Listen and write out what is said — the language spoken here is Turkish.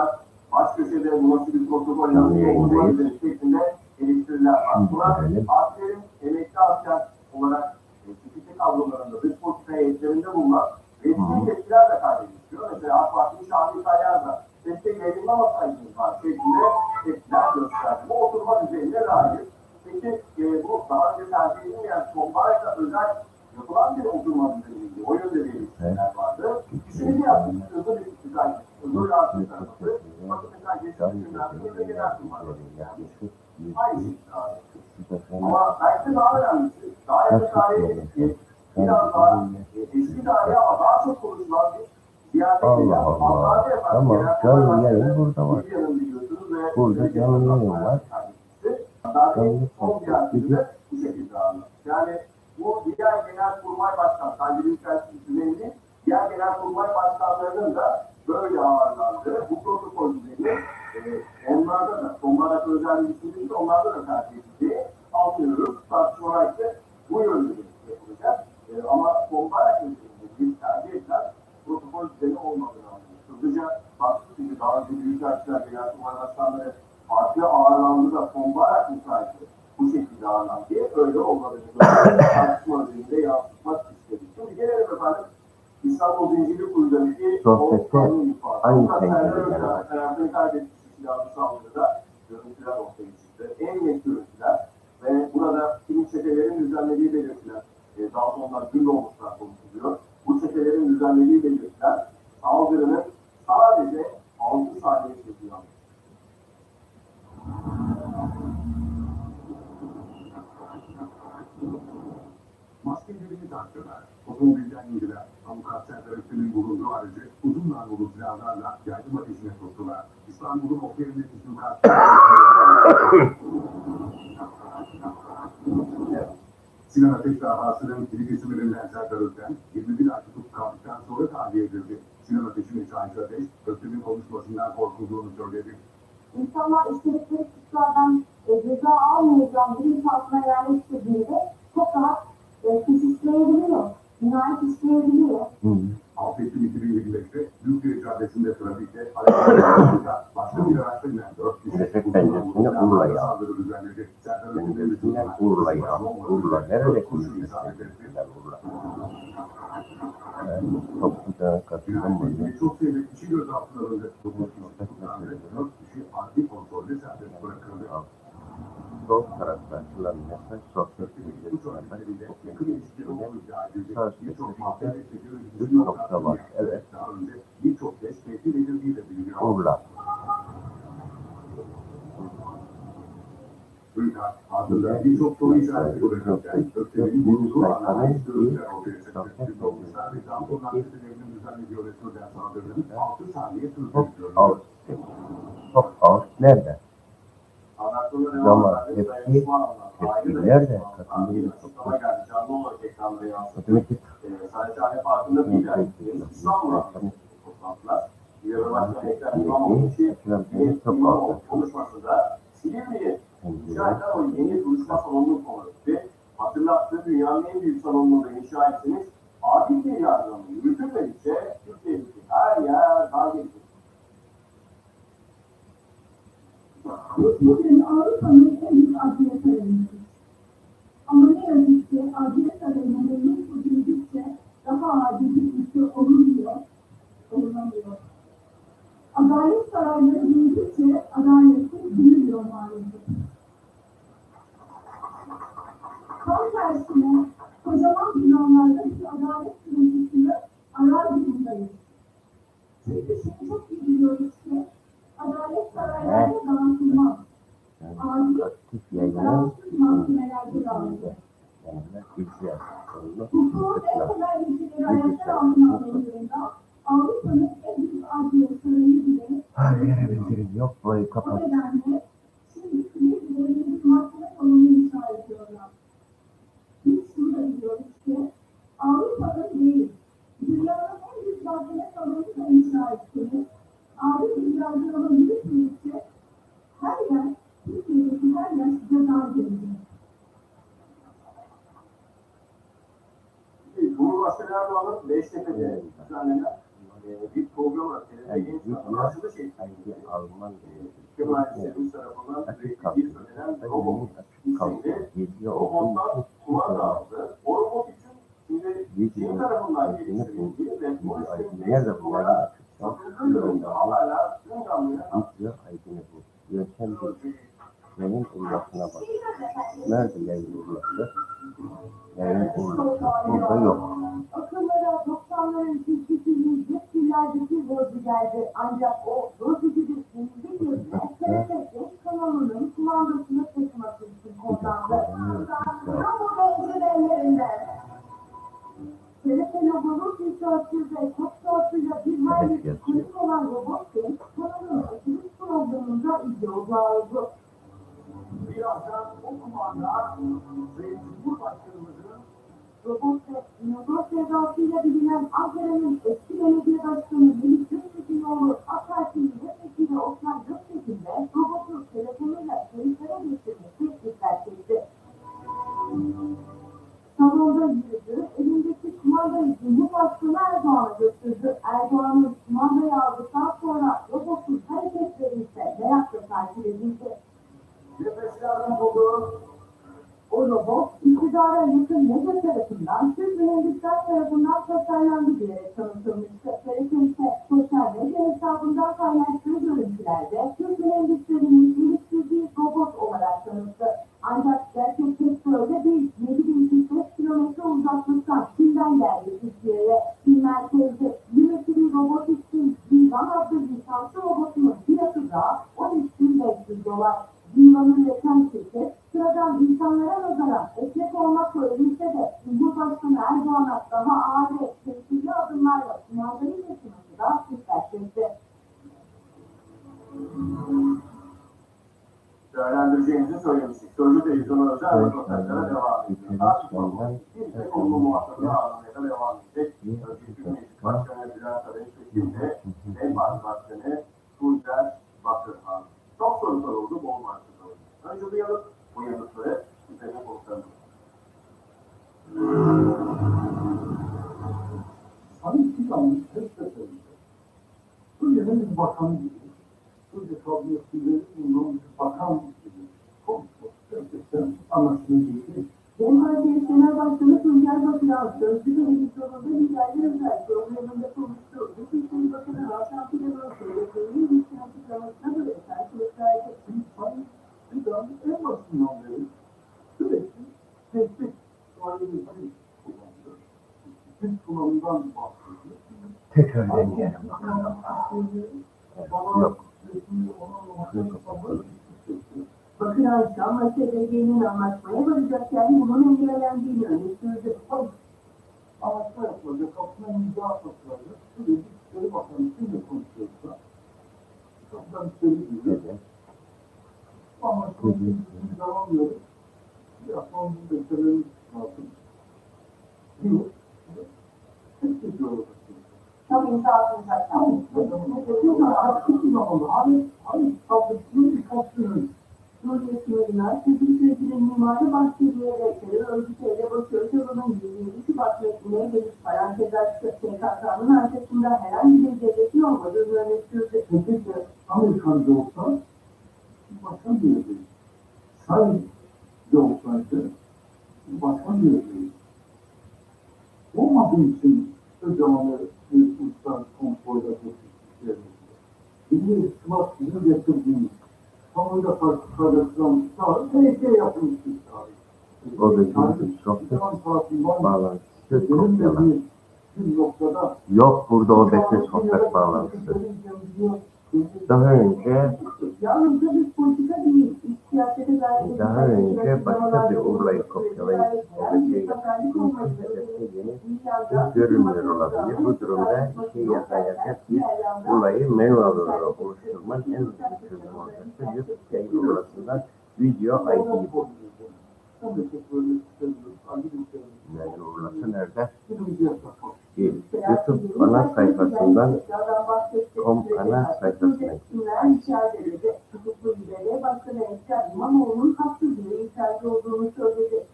var. Baş köşede nasıl bir protokol yayınlayabilir şeklinde eleştiriler var. Buna askerin emekli asker olarak e, çeşitli kadrolarında dış politika heyetlerinde bulunan resmi tepkiler de kaydediliyor. Mesela AK Parti Şahri Tayyar da destek yayınlamasaydınız var şeklinde tepkiler gösterdi. Bu oturma düzenine dair. Peki e, bu daha önce tercih edilmeyen sonbaharda özel yapılan bir oturma düzeniydi. O yönde bir eleştiriler vardı. Şimdi yaptık. Hızlı bir istikrar. Şey e, e, Allah Allah. Tamam, canlı yayın burada var. Burada canlı yayın var. Ziyaretinde de bu şekilde anlatıyor. Yani bu diğer genel kurmay başkan, Büyükelçisi düzenli, diğer genel kurmay başkanlarının da böyle ağırlandığı bu protokol düzeni e, onlarda da, onlara özel bir düşünce onlarda da tercih edildiği anlıyoruz. Tartışmalar ise bu yönde yapılacak. E, ama sonbahar yönteminde bir tercih edilen protokol düzeni olmadığını anlıyoruz. Hızlıca baktık çünkü daha önce Büyükelçiler, genel kurmay başkanları farklı ağırlandı da sonbahar müsaitli bu şekilde ağırlandı öyle olmadığını tartışma üzerinde yansıtmak istedik. Şimdi gelelim efendim İstanbul Zincirli Kuyu'daki Sohbette aynı pencereden pencereden hayatını kaybetmiş silahlı saldırıda görüntüler ortaya çıktı. En net görüntüler ve burada kimin çetelerin düzenlediği belirtilen e, daha sonra gün olmuşlar konuşuluyor. Bu çetelerin düzenlediği belirtilen saldırının sadece 6 saniye sürdüğü Taktılar. Otomobilden indiler. Avukat Serdar bulunduğu aracı uzun namlulu silahlarla yardım ateşine tuttular. İstanbul'un oklarındaki suikast. Sinan Ateş davasının kilit isimlerinden Serdar Ökten, 21 ay tutup kaldıktan sonra tahliye edildi. Sinan Ateş'in eşyacı Ateş, Ökten'in konuşmasından korkulduğunu söyledi. İnsanlar istedikleri suçlardan e, ceza almayacağım bilinç altına yerleştirdiğinde çok rahat suç işleyebiliyor, cinayet işleyebiliyor. Hı. 6 Ekim 2025'te Büyükşehir Caddesi'nde trafikte hareketlerinde başka bir araçta inen 4 kişi penceresinde Urla ya. Penceresinden Urla ya. Urla. Nerede kullanıyorsun penceresinden Urla? Ben topluca katıldım bunu. Çok sayıda kişi gözaltına alındı. 9 kişi tutuklandı. 4 kişi adli Birçok teknolojisi üç nokta var. Evet. Daha önce birçok kez tehdit edildiği de biliniyor. Urla. Ardından birçok soru işareti bırakırken Ökten'in bulunduğu anlamda görüşler ortaya çıktı. Gündolmuşlar ve Campon Akdemir'in düzenli yönetmeden saldırının 6 saniye görülüyor. ağır. Çok ağır. Nerede? Zaman, eden tepki, dayanışma alanlar, ayrı tepki dayanışma nerede? alanlar, Katılımcı bir çok açıklama geldi. Canlı olarak ekranlara yansıdı. Otomatik Ee, Sadece hani farkında değil yani. İstanbul'a toplantılar. Diğer başkan Ekrem İmamoğlu için yeni İmamoğlu konuşmasında Silivri'yi inşa eden o yeni duruşma salonunun konusu ve hatırlattığı dünyanın en büyük salonunda inşa etseniz adil bir yargılama yürütülmedikçe Türkiye'deki her yer daha gelecek. Bugün Avrupa'nın Adalet sarayları büyüdükçe adaletsiz büyümüyor maalesef. Tam tersine kocaman binalardaki adalet sürüntüsünü arar durumdayız. Çünkü şimdi çok iyi biliyoruz ki adalet saraylarında dağıtılmaz. aktif yayının Tarafsız mahkemelerde dağıtılır. Hukukun en temel ilkeleri ayaklar altına alındığında Avrupa'nın en büyük sarayı yere bildirim yok. Burayı kapat. nedenle şimdi Silivri'de bir mahkeme salonu inşa ediyorlar. Biz şunu da biliyoruz ki Avrupa'nın değil, dünyanın en büyük mahkeme salonu da inşa ettiniz. Adil bir yargılama yürütmedikçe her yer, Türkiye'deki her yer size dar gelecek. Cumhurbaşkanı Erdoğan'ın Beştepe'de düzenlenen bir program var. Yani video ID alman Kemal gerekiyor. Sevim tarafından bir söylenen robot olduğu robottan kumanda aldı. O robot için şimdi Çin tarafından geliştirildi ve bu olarak açıksa satıldığı yönünde hala tüm canlıya. Yöntem bir. Ancak o bozucu bir temizlik yerine TRT kanalının kumandasını taşıması için kullandı. İstanbul pencerelerinden TRT logolu tişörtü ve topçuatıyla bir hayli kuyruk olan robot genç kanalın açılış programında izliyordu. birazdan o kumanda ve Cumhurbaşkanımızın Robot ve inodor sevdasıyla bilinen Ankara'nın eski Cumhurbaşkanı Erdoğan'a götürdü. Erdoğan'ın kumandayı aldıktan sonra robotun hareketleri ise merakla takip edildi. nefes lazım buldu. O robot iktidara yakın medya tarafından Türk mühendisler tarafından tasarlandı diyerek tanıtılmıştı. TRT ise sosyal medya hesabından paylaştığı görüntülerde Türk mühendislerinin 13.500 dolar. Divan'ı üreten şirket sıradan insanlara nazaran esnek olmakla övülse de Cumhurbaşkanı Erdoğan'a daha ağır ve tehlikeli adımlarla kumandayı taşıması da dikkat çekti. Değerlendireceğimizi söylemiştik. Sözcü televizyonu özel röportajlara devam ediyor. sonu bir tek evet, konulu evet, muhatabını evet. ağırlamaya da devam edecek. Evet, Önceki evet. Meclis Başkanı Bülent Arayış şeklinde en Parti Başkanı Tuncer Bakırhan. Çok soru soruldu, bol başlı soruldu. Önce duyalım bu yanıtları üzerine konuşalım. Hani bir yanlış hep de söyleyeceğim. Türkiye'nin bakanı gibi, Türkiye kabinesiyle bulunan bir bakan gibi konuşmak gerçekten anlaşılır değil. Dem Parti Genel Başkanı Tuncer Bakıran, Sözcü Televizyonunda Hikâye Özel programında konuştu. Dışişleri Bakanı Hakan Fidan'ın söylediğini Bakıran Şam SDG'nin anlaşmaya varacakken bunun engellendiğini öne sürdü. Anlaşma yapılacak, kapına imza atılacak. Sürekli İçişleri Bakanı kimle konuşuyorsa, kapıdan içeri. Dedi. Ama çok iyi imzalamıyoruz. Biraz sonra bunu beklememiz lazım. Diyor. Tek bir yolu Tam imza atılacak. Tamam. Hiçbir zaman hani hani kaldıkları birkaç gün önce Suriye sınırına Türk sürecinin mimarı bahsediyerek terör örgütü elebaşı Öcalan'ın 27 Şubat metnine gelip parantez açtı. PKK'nın arkasında herhangi bir devletin olmadığını öne sürdü. Peki de Amerikancı olsa başka bir yerdeyiz. Sayıcı Bizi Sivas bizim getirdiğimiz kamuoyuna karşı paylaşılan çağrı TRT yapılmış bir çağrı. O da kopyala. bir, bir noktada Yok burada o bekle sohbet bağlantısı. Daha önce Daha önce başka bir olayı kopyalayıp olayı yeni görünmüyor olabilir. Bu durumda işe yarayacak bir olayı manuel olarak oluşturmak en hızlı çözüm olacaktır. YouTube yayın uğraşından video ID'yi bul. Uğraşı nerede? Değil. YouTube ana sayfasından com ana sayfasına içeride. Tutuklu bir belediye başkanı Ekrem İmamoğlu'nun haksız yere ithal olduğunu söyledi.